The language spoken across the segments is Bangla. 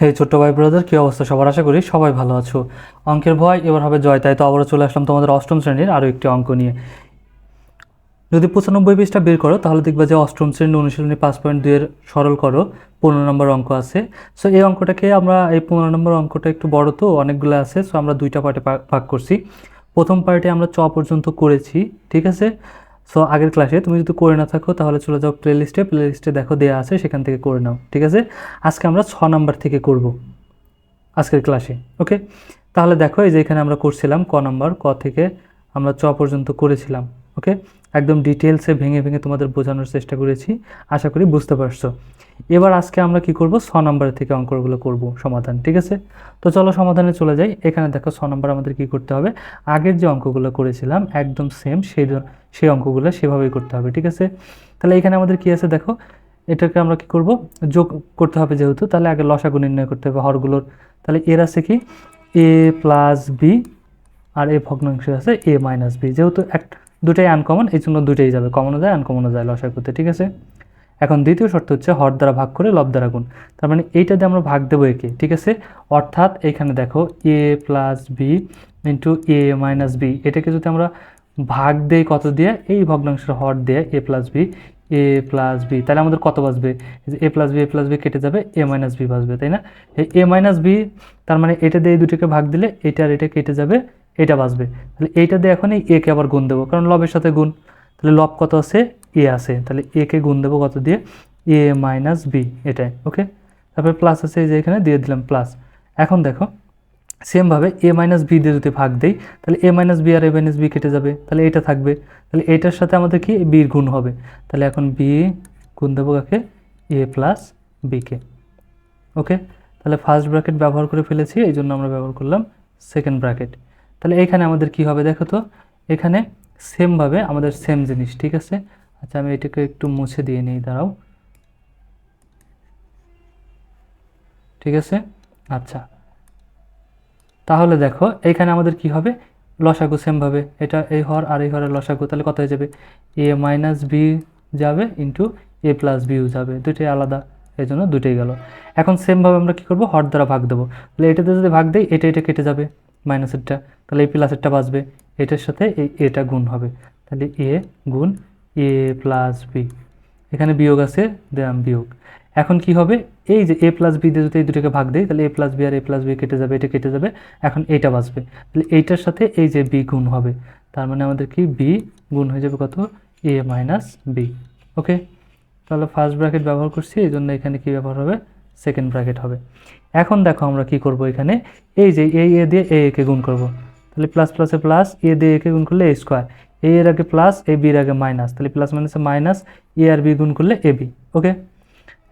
হে ছোট্ট ভাই ব্রাদার কী অবস্থা? সবার আশা করি সবাই ভালো আছো। অঙ্কের ভয় এবার হবে জয়, তাই তো আবারও চলে আসলাম তোমাদের অষ্টম শ্রেণির আরও একটি অঙ্ক নিয়ে। যদি পঁচানব্বই পৃষ্ঠা বের করো, তাহলে দেখবা যে অষ্টম শ্রেণির অনুশীলনী পাঁচ পয়েন্ট দুইয়ের সরল করো, পনেরো নম্বর অঙ্ক আছে। সো এই অঙ্কটাকে আমরা, এই পনেরো নম্বর অঙ্কটা একটু বড় তো, অনেকগুলো আছে সো আমরা দুইটা পার্টে ভাগ করছি। প্রথম পার্টে আমরা চ পর্যন্ত করেছি, ঠিক আছে? সো আগের ক্লাসে তুমি যদি করে না থাকো, তাহলে চলে যাও প্লেলিস্টে প্লেলিস্টে প্লে লিস্টে দেখো দেওয়া আছে, সেখান থেকে করে নাও, ঠিক আছে? আজকে আমরা ছ নাম্বার থেকে করব, আজকের ক্লাসে ওকে তাহলে দেখো, এই যে এখানে আমরা করছিলাম ক নাম্বার ক থেকে আমরা চ পর্যন্ত করেছিলাম। ওকে? একদম ডিটেলসে ভেঙে ভেঙে তোমাদের বোঝানোর চেষ্টা করেছি। আশা করি বুঝতে পারছ। এবার আজকে আমরা কি করব? ছ নম্বর থেকে অঙ্কগুলো করব সমাধান, ঠিক আছে? তো চলো সমাধানে চলে যাই। এখানে দেখো ছ নম্বর আমাদের কি করতে হবে? আগের যে অঙ্কগুলো করেছিলাম একদম সেম সেই সেই অঙ্কগুলো সেভাবেই করতে হবে, ঠিক আছে? তাহলে এখানে আমাদের কি আছে দেখো? এটাকে আমরা কি করব? যোগ করতে হবে যেহেতু, তাহলে আগে লসাগু নির্ণয় করতে হবে হরগুলোর। তাহলে এর আছে কি? এ প্লাস বি আর এ ভগ্নাংশ আছে এ মাইনাস বি যেহেতু এক দুটাই আনকমন এই জন্য দুটাই যাবে। কমনও যায় আনকমনও যায় লসাগুতে ঠিক আছে? এখন দ্বিতীয় শর্ত হচ্ছে হর দ্বারা ভাগ করে লব দ্বারা গুণ। তার মানে এইটা দিয়ে আমরা ভাগ দেবো একে, ঠিক আছে? অর্থাৎ এখানে দেখো A plus B into A minus B এটাকে যদি আমরা ভাগ দেই কত দিয়ে? এই ভগ্নাংশের হর দিয়ে A plus B A plus B তাহলে আমাদের কত বাঁচবে? A plus B A plus B কেটে যাবে এ মাইনাস বি বাঁচবে, তাই না? এ মাইনাস বি তার মানে এটা দিয়ে এই দুটোকে ভাগ দিলে এটা আর এটা কেটে যাবে এটা বাঁচবে। তাহলে এইটা দিয়ে এখন এই একে আবার গুণ দেবো, কারণ লবের সাথে গুণ। তাহলে লব কত আছে? এ আছে। তাহলে একে গুণ দেবো কত দিয়ে? এ মাইনাস বি এটাই ওকে তারপরে প্লাস আছে এই যে এখানে, দিয়ে দিলাম প্লাস এখন দেখো সেমভাবে এ মাইনাস বি দিয়ে যদি ভাগ দেই, তাহলে এ মাইনাস বি আর এ মাইনাস বি কেটে যাবে। তাহলে এটা থাকবে। তাহলে এটার সাথে আমাদের কি? বির গুণ হবে। তাহলে এখন বি গুণ দেবো কাকে? এ প্লাস বিকে ওকে তাহলে ফার্স্ট ব্র্যাকেট ব্যবহার করে ফেলেছি এই জন্য আমরা ব্যবহার করলাম সেকেন্ড ব্র্যাকেট তাহলে এখানে আমাদের কি হবে দেখো তো? এখানে সেমভাবে আমাদের সেম জিনিস, ঠিক আছে? আচ্ছা আমি এটাকে একটু মুছে দিয়ে নিই, দাঁড়াও। ঠিক আছে? আচ্ছা। তাহলে দেখো এইখানে আমাদের কি হবে? লসাগু সেমভাবে এটা এই হর আর এই হরের লসাগু, তাহলে কত হয়ে যাবে? এ মাইনাস বি যাবে ইন্টু এ প্লাস বিও যাবে। দুটোই আলাদা এই জন্য দুটোই গেল। এখন সেমভাবে আমরা কি করব? হর দ্বারা ভাগ দেবো। তাহলে এটাতে যদি ভাগ দেই, এটা এটা কেটে যাবে। মাইনাসেরটা তাহলে এই প্লাসেরটা বাঁচবে। এটার সাথে এই এটা গুণ হবে। তাহলে এ গুণ এ প্লাস বি এখানে বিয়োগ আছে দিলাম বিয়োগ। এখন কি হবে? এই যে এ প্লাস বি দিয়ে যদি এই দুটোকে ভাগ দেয় তাহলে এ প্লাস বি আর এ প্লাস বি কেটে যাবে, এটা কেটে যাবে, এখন এইটা বাঁচবে। তাহলে এইটার সাথে এই যে বি গুণ হবে, তার মানে আমাদের কি? বি গুণ হয়ে যাবে কত? এ মাইনাস বি ওকে তাহলে ফার্স্ট ব্র্যাকেট ব্যবহার করছি, এই জন্য এখানে কি ব্যবহার হবে? সেকেন্ড ব্র্যাকেট হবে। এখন দেখো আমরা কি করব এখানে? এই যে এই এ দিয়ে এ একে গুণ করব। তাহলে প্লাস প্লাসে প্লাস এ দিয়ে একে গুণ করলে এ স্কোয়ার এ এর আগে প্লাস এ বির আগে মাইনাস তাহলে প্লাস মাইনাসে মাইনাস এ আর বি গুণ করলে এ বি ওকে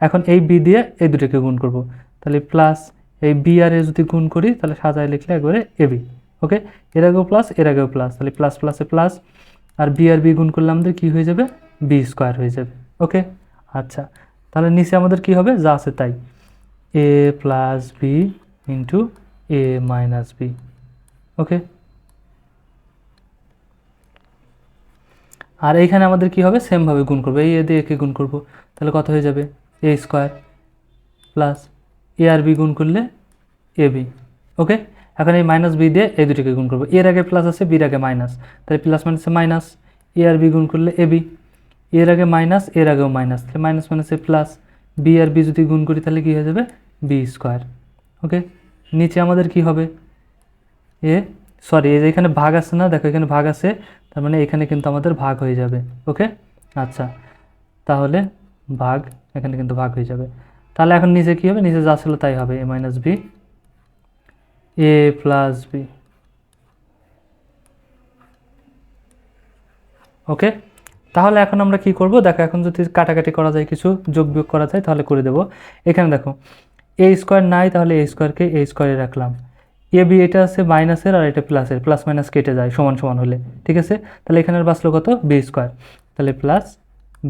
এখন এই বি দিয়ে এই দুটোকে গুণ করব। তাহলে প্লাস এই বি আর এ যদি গুণ করি, তাহলে সাজায় লিখলে একবারে এ বি ওকে এর আগেও প্লাস এর আগেও প্লাস তাহলে প্লাস প্লাসে প্লাস আর বি আর বি গুণ করলে আমাদের কী হয়ে যাবে? বি স্কোয়ার হয়ে যাবে ওকে আচ্ছা তাহলে নিচে আমাদের কি হবে? যা আছে তাই। A plus B into A minus B okay আর এইখানে আমাদের কি হবে? সেমভাবে গুণ করব। এই এ দিয়ে একে গুণ করব। তাহলে কত হয়ে যাবে? এ স্কোয়ার প্লাস এ আর বি গুণ করলে এ বি ওকে এখন এই মাইনাস বি দিয়ে এই দুটিকে গুণ করব। এর আগে প্লাস আছে বির আগে মাইনাস তাহলে প্লাস মাইনাসে মাইনাস এ আর বি গুণ করলে এ বি এর আগে মাইনাস এর আগেও মাইনাস তাহলে মাইনাস মাইনাসে প্লাস বি আর বি যদি গুণ করি তাহলে কী হয়ে যাবে? বি স্কোয়ার ওকে নিচে আমাদের কি হবে? এ সরি এই যে এখানে ভাগ আছে না? দেখো এখানে ভাগ আছে, তার মানে এখানে কিন্তু আমাদের ভাগ হয়ে যাবে ওকে আচ্ছা তাহলে ভাগ এখানে কিন্তু ভাগ হয়ে যাবে। তাহলে এখন নিচে কী হবে? নিচে যা ছিল তাই হবে A minus B A plus B okay তাহলে এখন আমরা কি করব? দেখো, এখন যদি কাটাকাটি করা যায়, কিছু যোগ বিয়োগ করা যায়, তাহলে করে দেব। এখানে দেখো এ স্কোয়ার নাই, তাহলে এ স্কোয়ারকে এ স্কোয়ারে রাখলাম। এ বি এটা আছে মাইনাসের আর এটা প্লাসের প্লাস মাইনাস কেটে যায়, সমান সমান হলে। ঠিক আছে? তাহলে এখানের বাঁচলো কত? বি স্কোয়ার তাহলে প্লাস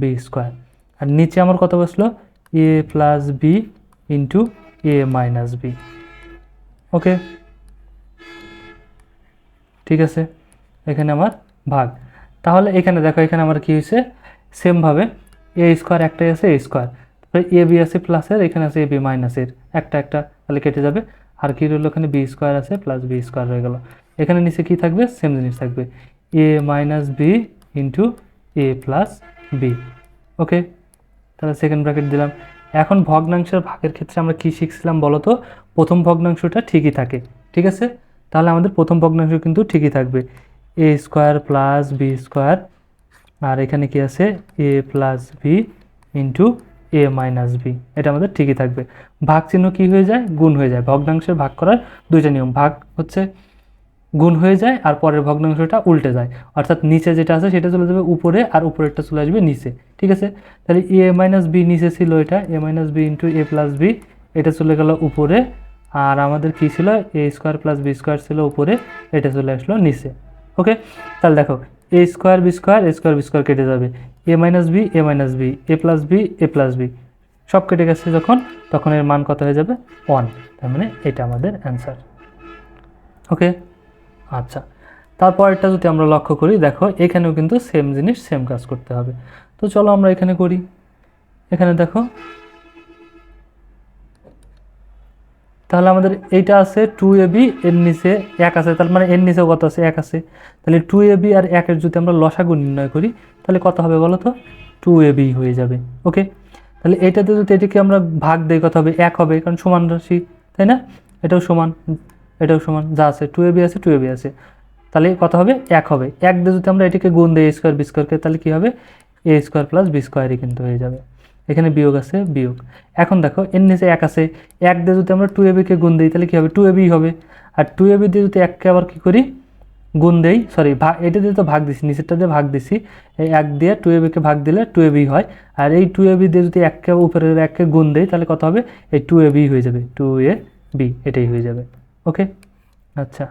বি স্কোয়ার আর নিচে আমার কত বসল? A plus B into A minus B okay ঠিক আছে? এখানে আমার ভাগ। তাহলে এখানে দেখো, এখানে আমার কী হয়েছে? সেমভাবে এ স্কোয়ার একটাই আছে এ স্কোয়ার তারপরে এ বি আছে প্লাসের এখানে আছে এ বি মাইনাসের একটা একটা, তাহলে কেটে যাবে। আর কী রইল ওখানে বি স্কোয়ার আছে প্লাস বি স্কোয়ার হয়ে গেল। এখানে নিচে কি থাকবে? সেম জিনিস থাকবে। A minus B into A plus B okay তাহলে সেকেন্ড ব্র্যাকেট দিলাম। এখন ভগ্নাংশের ভাগের ক্ষেত্রে আমরা কি শিখছিলাম বলো তো? প্রথম ভগ্নাংশটা ঠিকই থাকে। ঠিক আছে? তাহলে আমাদের প্রথম ভগ্নাংশ কিন্তু ঠিকই থাকবে। A square plus B square আর এখানে কি আছে? A plus B into A minus B এটা আমাদের ঠিকই থাকবে। ভাগ চিহ্ন কি হয়ে যায়? গুণ হয়ে যায়। ভগ্নাংশের ভাগ করার দুইটা নিয়ম। ভাগ হচ্ছে গুণ হয়ে যায় আর পরের ভগ্নাংশটা উল্টে যায়। অর্থাৎ নিচে যেটা আছে সেটা চলে যাবে উপরে আর উপরেরটা চলে আসবে নিচে। ঠিক আছে? তাহলে এ মাইনাস বি নিচে ছিল এটা। A minus B into A plus B এটা চলে গেল উপরে। আর আমাদের কি ছিল? A square plus B square ছিল উপরে। এটা চলে আসলো নিচে। ওকে? তাহলে দেখো A square B square A square B square কেটে যাবে। A minus B A minus B A plus B A plus B সব কেটে গেছে যখন, তখন এর মান কত হয়ে যাবে? ওয়ান তার মানে এটা আমাদের অ্যান্সার ওকে? আচ্ছা। তারপরেরটা যদি আমরা লক্ষ্য করি, দেখো, এখানেও কিন্তু সেম জিনিস সেম কাজ করতে হবে। তো চলো আমরা এখানে করি। এখানে দেখো তাহলে আমাদের এইটা আছে টু এ বি এর নিচে এক আছে তার মানে এর নিচেও কত আছে? এক আছে। তাহলে টু এ বি আর একের যদি আমরা লসাগু নির্ণয় করি, তাহলে কত হবে বলো তো? টু এ বি হয়ে যাবে ওকে তাহলে এইটাতে যদি এটাকে আমরা ভাগ দেই, কত হবে? এক হবে, কারণ সমান রাশি, তাই না? এটাও সমান এটাও সমান, যা আছে টু এ বি আছে টু এ বি আছে। তাহলে কত হবে? এক হবে। এক দিয়ে যদি আমরা এটাকে গুণ দিই এ স্কোয়ার বি স্কোয়ারকে তাহলে কী হবে? এ স্কোয়ার প্লাস বি স্কোয়ারই কিন্তু হয়ে যাবে। এখানে বিয়োগ আছে, বিয়োগ। এখন দেখো, এর নিচে এক আছে। এক দিয়ে যদি আমরা টু এবিকে গুণ দিই, তাহলে কী হবে? টু এবি হবে। আর টু এবি দিয়ে যদি এককে আবার কী করি? গুণ দেই সরি ভাগ এটা দিয়ে তো ভাগ দিছি, নিচেরটা দিয়ে ভাগ দিছি। এই এক দিয়ে টু এবিকে ভাগ দিলে টু এবি হয়। আর এই টু এবি দিয়ে যদি এককে উপরের এককে গুণ দেই, তাহলে কত হবে? এই টু এবি হয়ে যাবে। টু এ বি এটাই হয়ে যাবে। ওকে আচ্ছা।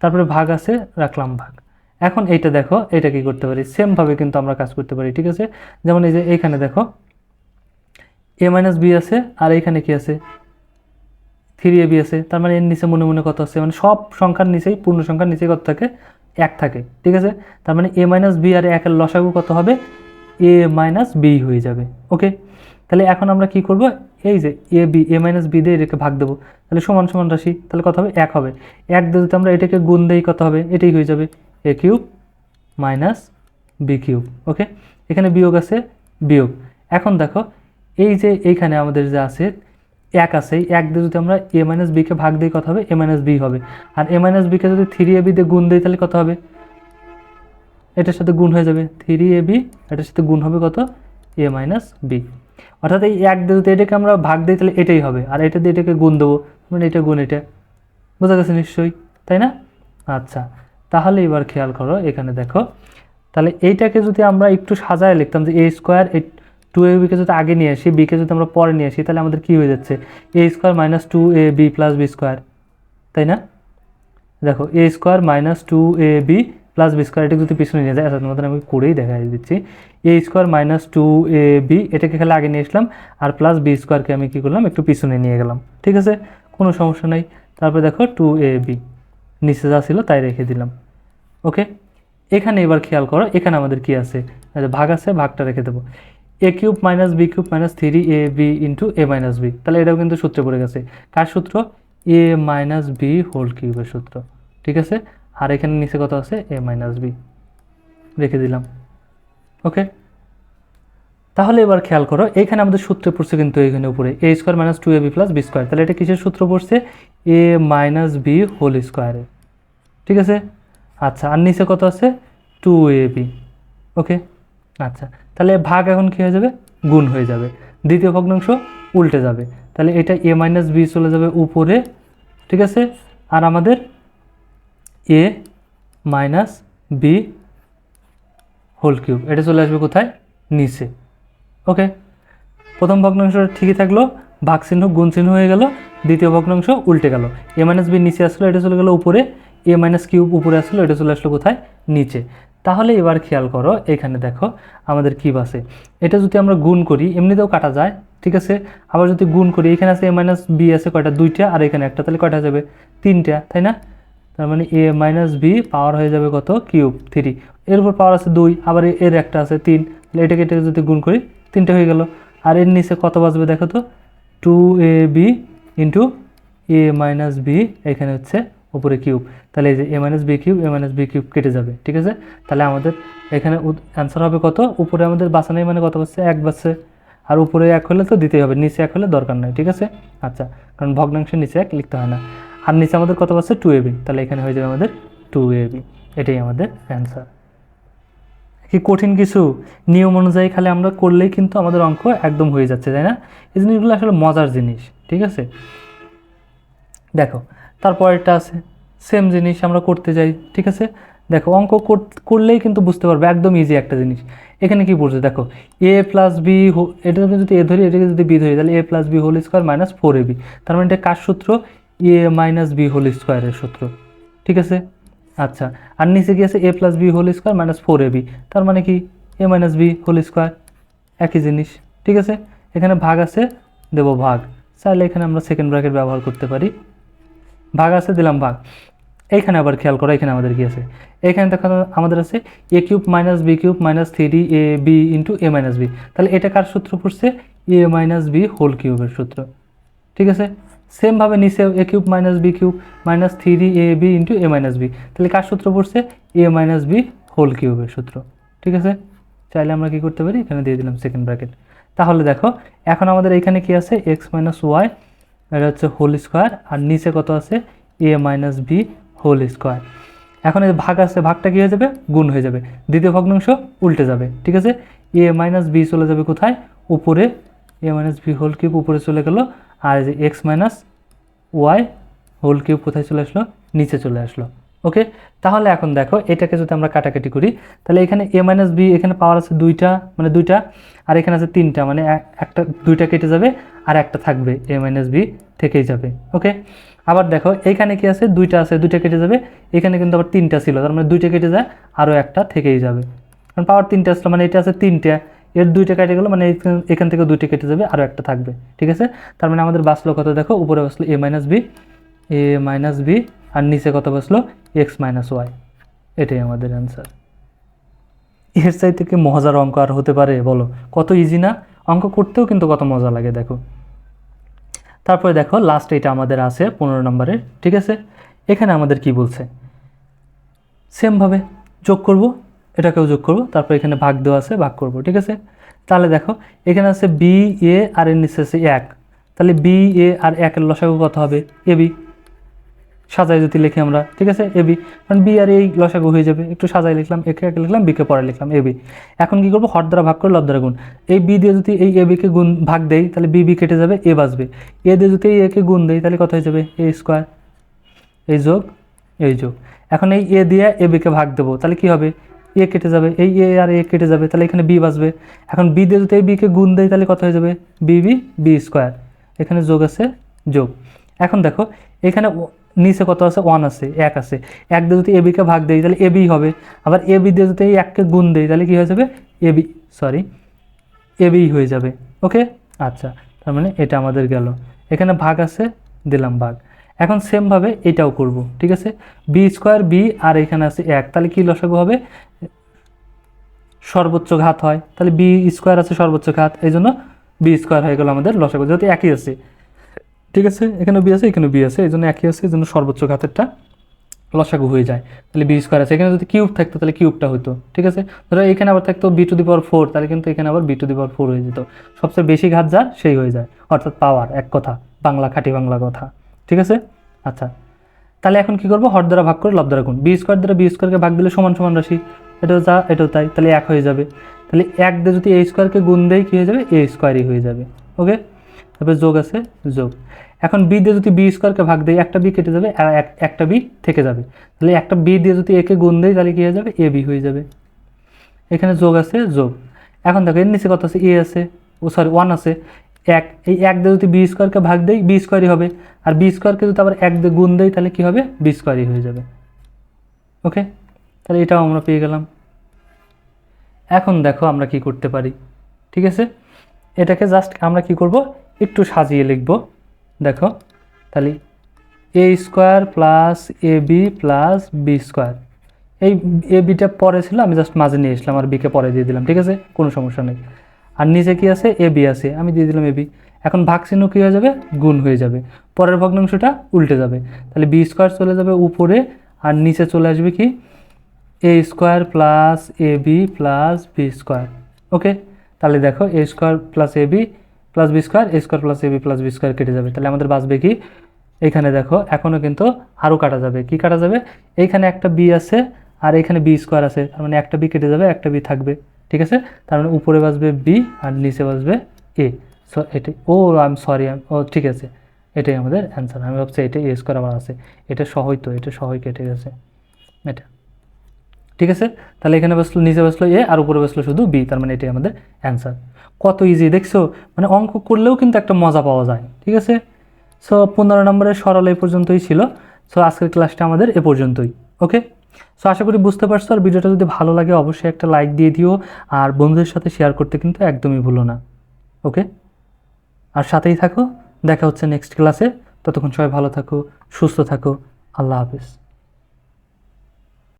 তারপরে ভাগ আছে, রাখলাম ভাগ। এখন এইটা দেখো এটা কি করতে পারি? সেমভাবে কিন্তু আমরা কাজ করতে পারি, ঠিক আছে? যেমন এই যে এইখানে দেখো এ মাইনাস বি আছে, আর এইখানে কি আছে? থ্রি এ বি আছে, তার মানে এর নিচে মনে মনে কত আছে? মানে সব সংখ্যার নিচেই, পূর্ণ সংখ্যার নিচে কত থাকে? এক থাকে, ঠিক আছে? তার মানে এ মাইনাস বি আর একের লসাগু কত হবে? এ মাইনাস বি হয়ে যাবে ওকে তাহলে এখন আমরা কি করব? এই যে A B A minus B দিয়ে এটাকে ভাগ দেবো। তাহলে সমান সমান রাশি, তাহলে কত হবে? এক হবে। এক দিয়ে যদি আমরা এটাকে গুণ দেই, কত হবে? এটাই হয়ে যাবে A cube minus B cube okay এখানে বিয়োগ আছে, বিয়োগ। এখন দেখো এই যে এইখানে আমাদের যে আছে, এক আছে এক দিয়ে যদি আমরা এ মাইনাস বিকে ভাগ দিই কত হবে? এ মাইনাস বি হবে। আর এ মাইনাস বিকে যদি থ্রি এ বি দিয়ে গুণ দিই, তাহলে কত হবে? এটার সাথে গুণ হয়ে যাবে। থ্রি এ বি এটার সাথে গুণ হবে কত? এ মাইনাস বি অর্থাৎ এই এক দিয়ে যদি এটাকে আমরা ভাগ দিই, তাহলে এটাই হবে। আর এটা দিয়ে এটাকে গুণ দেবো। মানে এটা গুণ এটা। বোঝা গেছে নিশ্চয়ই, তাই না? আচ্ছা তাহলে এবার খেয়াল করো, এখানে দেখো। তাহলে এইটাকে যদি আমরা একটু সাজায় লিখতাম যে এ স্কোয়ার টু এ বিকে যদি আগে নিয়ে আসি বিকে যদি আমরা পরে নিয়ে আসি, তাহলে আমাদের কী হয়ে যাচ্ছে? A square minus two A B plus B square তাই না? দেখো A square minus two A B plus B square এটা যদি পিছনে নিয়ে যায় তোমাদের আমি করেই দেখা দিচ্ছি। A square minus two A B এটাকে খেলে আগে নিয়ে আসলাম, আর প্লাস বি স্কোয়ারকে আমি কী করলাম, একটু পিছনে নিয়ে গেলাম, ঠিক আছে? কোনো সমস্যা নাই। তারপরে দেখো টু এ বি নিচে যা ছিল তাই রেখে দিলাম ওকে এখানে এবার খেয়াল করো, এখানে আমাদের কি আছে? ভাগ আছে, ভাগটা রেখে দেবো। A cube minus B cube minus three A B into A minus B তাহলে এটাও কিন্তু সূত্রে পড়ে গেছে। কার সূত্র? এ মাইনাস বি হোল কিউবের সূত্র। ঠিক আছে? আর এখানে নিচে কত আছে? এ মাইনাস বি রেখে দিলাম। ওকে? তাহলে এবার খেয়াল করো, এখানে আমাদের সূত্রে পড়ছে কিন্তু এখানে উপরে। A square minus two A B plus B square তাহলে এটা কিসের সূত্র পড়ছে? এ মাইনাস বি হোল স্কোয়ারে ঠিক আছে? আচ্ছা আর নিচে কত আছে? Two A B okay? আচ্ছা তাহলে ভাগ এখন কী হয়ে যাবে? গুণ হয়ে যাবে। দ্বিতীয় ভগ্নাংশ উল্টে যাবে। তাহলে এটা এ মাইনাস বি চলে যাবে উপরে, ঠিক আছে? আর আমাদের A minus B whole cube এটা চলে আসবে কোথায়? নিচে। ওকে প্রথম ভগ্নাংশ ঠিকই থাকল, ভাগ চিহ্ন, গুণ চিহ্ন হয়ে গেল, দ্বিতীয় ভগ্নাংশ উল্টে গেল। এ মাইনাস বি নিচে আসলো, এটা চলে গেল উপরে। এ মাইনাস কিউব উপরে আসলো, এটা চলে আসলো কোথায়? নিচে। তাহলে এবার খেয়াল করো, এখানে দেখো আমাদের কি বাসে এটা যদি আমরা গুণ করি, এমনিতেও কাটা যায়, ঠিক আছে? আবার যদি গুণ করি, এখানে আছে এ মাইনাস বি আছে, কয়টা? দুইটা, আর এখানে একটা, তাহলে কয়টা যাবে? তিনটা, তাই না? তার মানে এ মাইনাস বি পাওয়ার হয়ে যাবে কত? কিউব থ্রি এর উপর পাওয়ার আছে দুই, আবার এর একটা আছে তিন। তাহলে এটাকে এটাকে যদি গুণ করি, তিনটে হয়ে গেল। আর এর নিচে কত বাজবে দেখো তো? Two A B into A minus B এখানে হচ্ছে উপরে কিউব। তাহলে এই যে A minus B cube A minus B cube কেটে যাবে, ঠিক আছে? তাহলে আমাদের এখানে অ্যান্সার হবে কত? উপরে আমাদের বাসা নেই মানে কত বাচ্চা এক বাচ্চা আর উপরে এক হলে তো দিতেই হবে, নিচে এক হলে দরকার নাই, ঠিক আছে? আচ্ছা কারণ ভগ্নাংশের নিচে এক লিখতে হয় না। আর নিচে আমাদের কত পাচ্ছে টু এবি তাহলে এখানে হয়ে যাবে আমাদের টু এবি এটাই আমাদের অ্যান্সার কি কঠিন কিছু? নিয়ম অনুযায়ী খালি আমরা করলেই কিন্তু আমাদের অঙ্ক একদম হয়ে যাচ্ছে, তাই না? এই জিনিসগুলো আসলে মজার জিনিস, ঠিক আছে? দেখো তারপরেরটা আছে। সেম জিনিস আমরা করতে যাই, ঠিক আছে? দেখো, অঙ্ক কর- করলেই কিন্তু বুঝতে পারবে, একদম ইজি একটা জিনিস। এখানে কি বলছে? দেখো এ প্লাস বি এটাকে যদি এ ধরি, এটাকে যদি বি ধরি, তাহলে A plus B whole square minus four A B তার মানে এটা কার সূত্র? এ মাইনাস বি হোল স্কোয়ারের সূত্র। ঠিক আছে? আচ্ছা আর নিচে কি আছে? A plus B whole square minus four A B তার মানে কি? A minus B whole square একই জিনিস। ঠিক আছে? এখানে ভাগ আছে, দেবো ভাগ। চাইলে এখানে আমরা সেকেন্ড ব্র্যাকেট ব্যবহার করতে পারি। ভাগ আছে, দিলাম ভাগ এইখানে আবার খেয়াল করো এখানে আমাদের কি আছে? এখানে দেখো আমাদের আছে A cube minus B cube minus three A B into A minus B তাহলে এটা কার সূত্র পড়ছে? এ মাইনাস বি হোল কিউবের সূত্র। ঠিক আছে? সেমভাবে নিচে A cube minus B cube minus three A B into A minus B তাহলে কার সূত্র পড়ছে? এ মাইনাস বি হোল কিউবের সূত্র। ঠিক আছে? চাইলে আমরা কি করতে পারি? এখানে দিয়ে দিলাম সেকেন্ড ব্র্যাকেট তাহলে দেখো, এখন আমাদের এখানে কি আছে? এক্স মাইনাস ওয়াই এটা হচ্ছে হোল স্কোয়ার আর নিচে কত আছে? A minus B whole square এখন এই ভাগ আছে, ভাগটা কী হয়ে যাবে? গুণ হয়ে যাবে। দ্বিতীয় ভগ্নাংশ উল্টে যাবে, ঠিক আছে? এ মাইনাস বি চলে যাবে কোথায়? উপরে। A minus B whole cube উপরে চলে গেল, আর যে X minus Y whole cube কোথায় চলে আসলো? নিচে চলে আসলো। ওকে? তাহলে এখন দেখো, এটাকে যদি আমরা কাটাকাটি করি, তাহলে এখানে এ মাইনাস বি এখানে পাওয়ার আছে দুইটা মানে দুইটা, আর এখানে আছে তিনটা মানে একটা, দুইটা কেটে যাবে, আর একটা থাকবে এ মাইনাস বি থেকেই যাবে, ওকে? আবার দেখো, এখানে কি আছে? দুইটা আছে, দুইটা কেটে যাবে, এখানে কিন্তু আবার তিনটা ছিল, তার মানে দুইটা কেটে যায়, আরও একটা থেকেই যাবে। কারণ পাওয়ার তিনটা আসলো মানে এটা আছে তিনটা, এর দুইটা কেটে গেলো মানে এখান- থেকে দুইটা কেটে যাবে, আরও একটা থাকবে, ঠিক আছে? তার মানে আমাদের বাঁচলো কত দেখো? উপরে বাঁচলো A minus B A minus B আর নিচে কত বসল? এক্স মাইনাস ওয়াই এটাই আমাদের অ্যান্সার এর চাই থেকে মজার অঙ্ক আর হতে পারে? বলো। কত ইজি না? অঙ্ক করতেও কিন্তু কত মজা লাগে, দেখো। তারপরে দেখো লাস্ট এটা আমাদের আছে, পনেরো নম্বরের ঠিক আছে? এখানে আমাদের কি বলছে? সেমভাবে যোগ করব, এটাকেও যোগ করব, তারপর এখানে ভাগ দেওয়া আছে, ভাগ করব, ঠিক আছে? তাহলে দেখো, এখানে আছে বি এ আর এর নিচে আছে এক। তাহলে বি এ আর একের লসাগু কত হবে? এ বি সাজাই যদি লিখি আমরা, ঠিক আছে? এবি কারণ বি আর এই লসাগু হয়ে যাবে। একটু সাজাই লিখলাম একে একে লিখলাম বিকে পরে লিখলাম এবি এখন কি করব? হর দ্বারা ভাগ করে লব দ্বারা গুণ। এই বি দিয়ে যদি এই এবিকে গুণ ভাগ দেই, তাহলে বি বি কেটে যাবে এ বাঁচবে। এ দিয়ে যদি এই একে গুণ দেই, তাহলে কত হয়ে যাবে? এ স্কোয়ার এই যোগ এই যোগ। এখন এই এ দিয়ে এ বিকে ভাগ দেবো, তাহলে কি হবে? এ কেটে যাবে। এই এ আর এ কেটে যাবে, তাহলে এখানে বি বাঁচবে। এখন বি দিয়ে যদি এই বিকে গুণ দেয় তাহলে কত হয়ে যাবে? বি বি বি স্কোয়ার এখানে যোগ আছে, যোগ। এখন দেখো, এখানে নিচে কত আছে? ওয়ান আছে, এক আছে। এক দিয়ে যদি এবিকে ভাগ দেই, তাহলে এবি হবে। আবার এবি দিয়ে যদি এককে গুণ দেই, তাহলে কি হয়ে যাবে? এবি সরি এবি হয়ে যাবে। ওকে আচ্ছা তার মানে এটা আমাদের গেল। এখানে ভাগ আছে, দিলাম ভাগ। এখন সেমভাবে এটাও করব, ঠিক আছে? বি স্কোয়ার বি আর এখানে আছে এক, তাহলে কি লসাগু হবে? সর্বোচ্চ ঘাত হয়। তাহলে বি স্কোয়ার আছে সর্বোচ্চ ঘাত এই জন্য বি স্কোয়ার হয়ে গেল আমাদের লসাগু। যেহেতু একই আছে ঠিক আছে? এখানে বি আছে এখানে বি আছে এই জন্য একই আছে এই জন্য সর্বোচ্চ ঘাতেরটা লসাগু হয়ে যায়। তাহলে বি স্কোয়ার আছে। এখানে যদি কিউব থাকতো, তাহলে কিউবটা হতো ঠিক আছে? ধরো এখানে আবার থাকতো B to the power four তাহলে কিন্তু এখানে আবার B to the power four হয়ে যেত। সবচেয়ে বেশি ঘাত যার, সেই হয়ে যায়। অর্থাৎ পাওয়ার এক কথা। বাংলা খাঁটি বাংলা কথা। ঠিক আছে? আচ্ছা। তাহলে এখন কি করব? হর দ্বারা ভাগ করে লব দ্বারা গুণ। বি স্কোয়ার দ্বারা বি স্কোয়ারকে ভাগ দিলে সমান সমান রাশি। এটাও যা, এটাও তাই। তাহলে এক হয়ে যাবে। তাহলে এক দিয়ে যদি এ স্কোয়ারকে গুণ দেয় কী হয়ে যাবে? এ স্কোয়ারই হয়ে যাবে। ওকে তারপরে যোগ আছে, যোগ। এখন বি দিয়ে যদি বি স্কোয়ারকে ভাগ দেয় একটা বি কেটে যাবে আর এক- একটা বি থেকে যাবে। তাহলে একটা বি দিয়ে যদি একে গুণ দেয় তাহলে কী হয়ে যাবে? এ বি হয়ে যাবে। এখানে যোগ আছে, যোগ। এখন দেখো, এর নিচে কত আছে? এ আছে, ও সরি ওয়ান আছে। এক, এই এক দিয়ে যদি বি স্কোয়ারকে ভাগ দেই বি স্কোয়ারই হবে। আর বি স্কোয়ারকে যদি আবার এক দিয়ে গুণ দেয় তাহলে কী হবে? বি স্কোয়ারই হয়ে যাবে। ওকে তাহলে এটাও আমরা পেয়ে গেলাম। এখন দেখো আমরা কি করতে পারি। ঠিক আছে? এটাকে জাস্ট আমরা কি করব? একটু সাজিয়ে লিখব। দেখো, তাহলে A square plus A B plus B square এই এ বিটা পরে ছিল, আমি জাস্ট মাঝে নিয়ে এসলাম আর বিকে পরে দিয়ে দিলাম, ঠিক আছে? কোনো সমস্যা নেই। আর নিচে কি আছে? এ বি আছে। আমি দিয়ে দিলাম এ বি এখন ভাগ চিহ্ন কী হয়ে যাবে? গুণ হয়ে যাবে। পরের ভগ্নাংশটা উল্টে যাবে। তাহলে বি স্কোয়ার চলে যাবে উপরে, আর নিচে চলে আসবে কি? A square plus A B plus B square okay তাহলে দেখো A square plus A B plus B square A square plus A B plus B square কেটে যাবে। তাহলে আমাদের বাঁচবে কি? এখানে দেখো এখনও কিন্তু আরও কাটা যাবে। কি কাটা যাবে? এইখানে একটা বি আছে আর এখানে বি স্কোয়ার আছে। তার মানে একটা বি কেটে যাবে, একটা বি থাকবে। ঠিক আছে? তার মানে উপরে বাসবে বি আর নিচে বাসবে এ সো এটাই। ও আই এম সরি ও, ঠিক আছে। এটাই আমাদের অ্যান্সার আমি ভাবছি এটাই এ স্কোয়ার আবার আছে। এটা সহই তো, এটা সহই কেটে গেছে। এটা। ঠিক আছে? তাহলে এখানে বসল, নিচে বসল এ, আর উপরে বসল শুধু বি, তার মানে এটাই আমাদের অ্যান্সার কত ইজি দেখছ? মানে অঙ্ক করলেও কিন্তু একটা মজা পাওয়া যায়, ঠিক আছে? সো পনেরো নম্বরের সরল এই পর্যন্তই ছিল। সো আজকের ক্লাসটা আমাদের এ পর্যন্তই ওকে সো আশা করি বুঝতে পারছ, আর ভিডিওটা যদি ভালো লাগে অবশ্যই একটা লাইক দিয়ে দিও, আর বন্ধুদের সাথে শেয়ার করতে কিন্তু একদমই ভুলো না ওকে আর সাথেই থাকো, দেখা হচ্ছে নেক্সট ক্লাসে ততক্ষণ সবাই ভালো থাকো, সুস্থ থাকো, আল্লাহ হাফিজ।